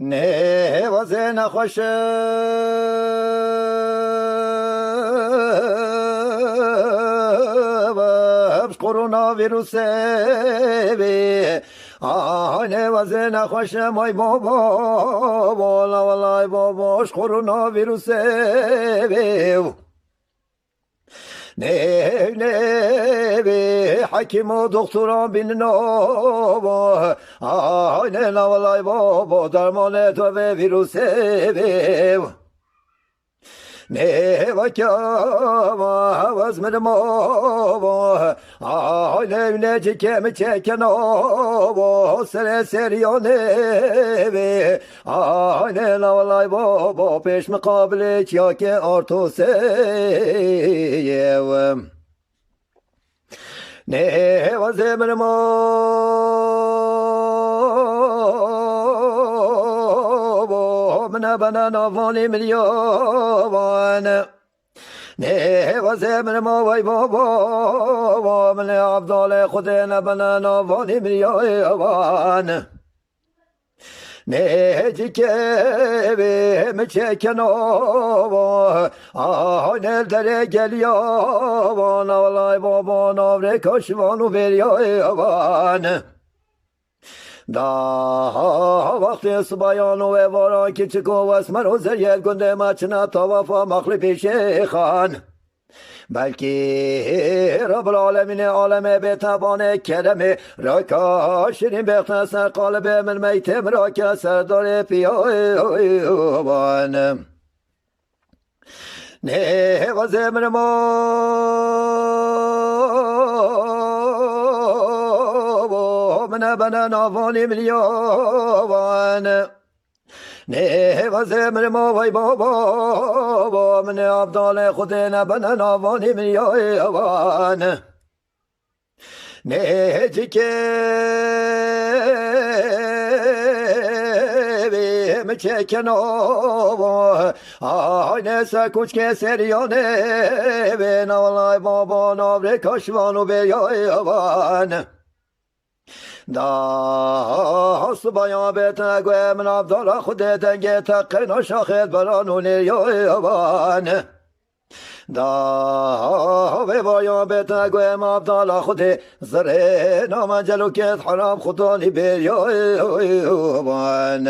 Ne vaze nahoş koronavirüs evi. Ah ne vaze nahoş moy bobo Vola valay boboş koronavirüs evi ne ne be hakim o doktora bin novo ay ne lavalay bobo darmone to ve virüs ev ne vakama vazmedim ovo ay ne ne çekemi çeken ovo sere seriyone ve ay ne lavalay bobo peş mukabele çyake orto seyev. Ne vazemrim ovo mene bana navani milyon ne vazemrim ovay bobo mene abdale kudene bana navani milyon ne cikemi çeken ovo Ah nerede geliyor Bana olay baba navre koşvanı veriyor bana da vakti subayanu ve varan ki çıkov esmer o zeryel günde maçına tavafa mahlifi şeyhan Belki Rabbul alemine aleme betabane keremi Raka şirin behtese kalbe min meytem raka serdar piyavan Ne o Mene bana navani milyon. Ne vazemrim o vay baba Mene abdale kudene bana navani milyon. Ne cikemi çeken ovo Ay ne sekuç keser yane ve navlay baba navre kaşvanu be yavan da subaya bete gwemin abdala khudete gete qina şahid baranun yavan da ve vaya bete gwem abdala khudi zre nama celuket haram khudani bir yavan